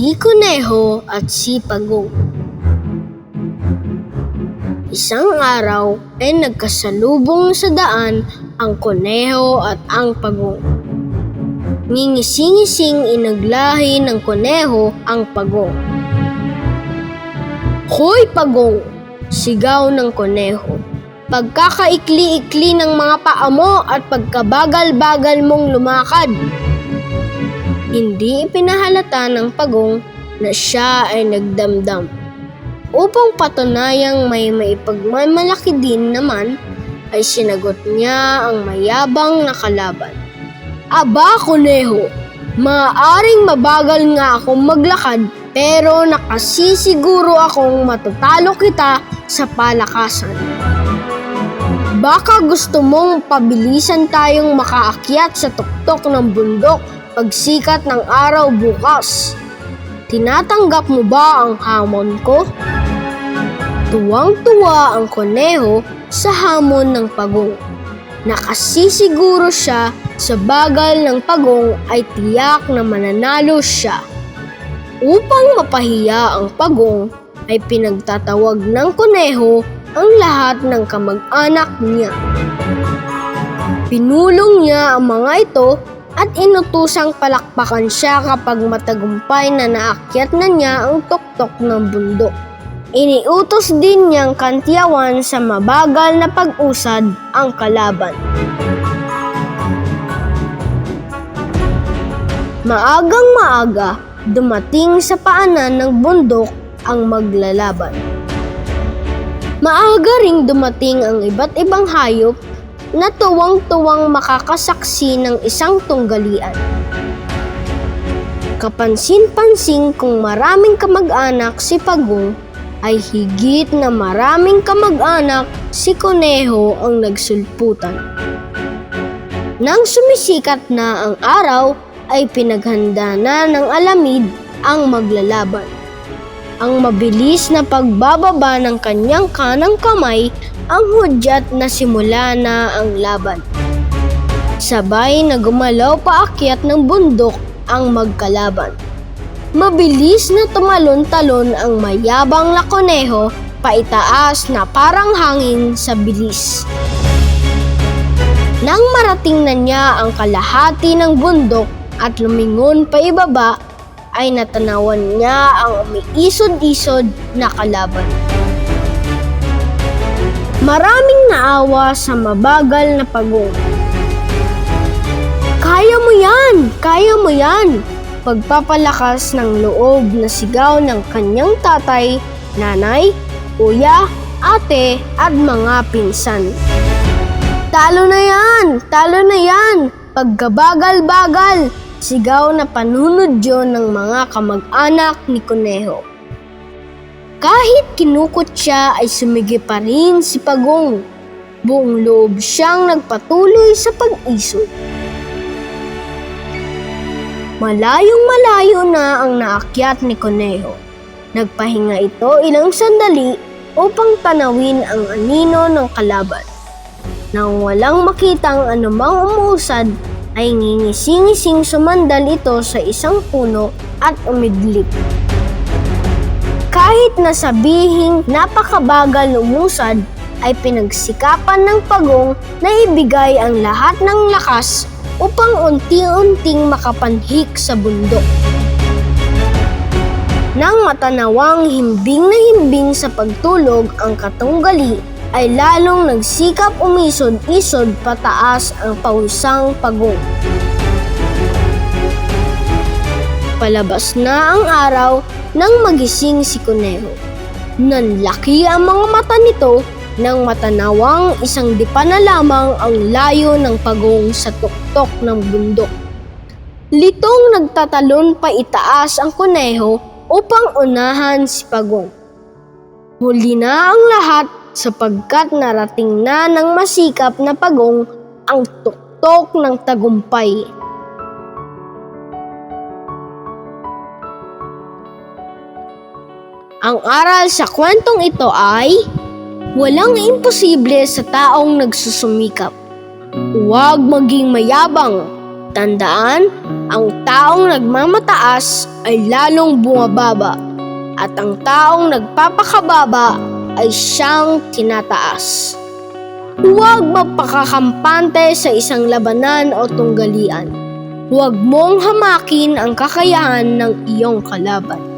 Si Kuneho at si Pagong. Isang araw ay nagkasalubong sa daan ang Kuneho at ang Pagong. Ngingising-ngising inaglahi ng Kuneho ang Pagong. Hoy Pagong! Sigaw ng Kuneho. Pagkakaikli-ikli ng mga paa mo at pagkabagal-bagal mong lumakad. Hindi ipinahalata ng pagong na siya ay nagdamdam. Upang patunayang may maipagmamalaki din naman, ay sinagot niya ang mayabang na kalaban. Aba, kuneho! Maaaring mabagal nga akong maglakad pero nakasisiguro akong matatalo kita sa palakasan. Baka gusto mong pabilisan tayong makaakyat sa tuktok ng bundok pagsikat ng araw bukas. Tinatanggap mo ba ang hamon ko? Tuwang-tuwa ang koneho sa hamon ng pagong. Nakasisiguro siya sa bagal ng pagong ay tiyak na mananalo siya. Upang mapahiya ang pagong ay pinagtatawag ng koneho ang lahat ng kamag-anak niya. Pinulong niya ang mga ito at inutusang palakpakan siya kapag matagumpay na naakyat na niya ang tuktok ng bundok. Iniutos din niyang kantiyawan sa mabagal na pag-usad ang kalaban. Maagang maaga, dumating sa paanan ng bundok ang maglalaban. Maaga ring dumating ang iba't ibang hayop na tuwang-tuwang makakasaksi ng isang tunggalian. Kapansin-pansin kung maraming kamag-anak si Pagong ay higit na maraming kamag-anak si Kuneho ang nagsulputan. Nang sumisikat na ang araw ay pinaghanda na ng alamid ang maglalaban. Ang mabilis na pagbababa ng kanyang kanang kamay ang hudyat na simula na ang laban. Sabay na gumalaw paakyat ng bundok ang magkalaban. Mabilis na tumalon-talon ang mayabang na koneho paitaas na parang hangin sa bilis. Nang marating na niya ang kalahati ng bundok at lumingon pa ibaba, ay natanawan niya ang umiisod-isod na kalaban. Maraming naawa sa mabagal na pagong. Kaya mo yan! Kaya mo yan! Pagpapalakas ng loob na sigaw ng kanyang tatay, nanay, kuya, ate at mga pinsan. Talo na yan! Talo na yan! Pagkabagal-bagal! Sigaw na panunod yun ng mga kamag-anak ni Kuneho. Kahit kinukot siya ay sumigi pa rin si Pagong. Buong loob siyang nagpatuloy sa pag-isod. Malayong malayo na ang naakyat ni Kuneho. Nagpahinga ito ilang sandali upang tanawin ang anino ng kalaban. Nang walang makitang anumang umuusad, ay ngingising-ngising sumandal ito sa isang puno at umidlip. Kahit na sabihing napakabagal umusad, ay pinagsikapan ng pagong na ibigay ang lahat ng lakas upang unti-unting makapanhik sa bundok. Nang matanawang himbing na himbing sa pagtulog ang katunggali, ay lalong nagsikap umisod-isod pataas ang pawisang pagong. Palabas na ang araw nang magising si Kuneho. Nanlaki ang mga mata nito nang matanawang isang dipa na lamang ang layo ng pagong sa tuktok ng bundok. Litong nagtatalon pa itaas ang kuneho upang unahan si Pagong. Huli na ang lahat sapagkat narating na ng masikap na Pagong ang tuktok ng tagumpay. Ang aral sa kwentong ito ay walang imposible sa taong nagsusumikap. Huwag maging mayabang, Tandaan, ang taong nagmamataas ay lalong bumababa at ang taong nagpapakababa ay siyang tinataas. Huwag magpakakampante sa isang labanan o tunggalian. Huwag mong hamakin ang kakayahan ng iyong kalaban.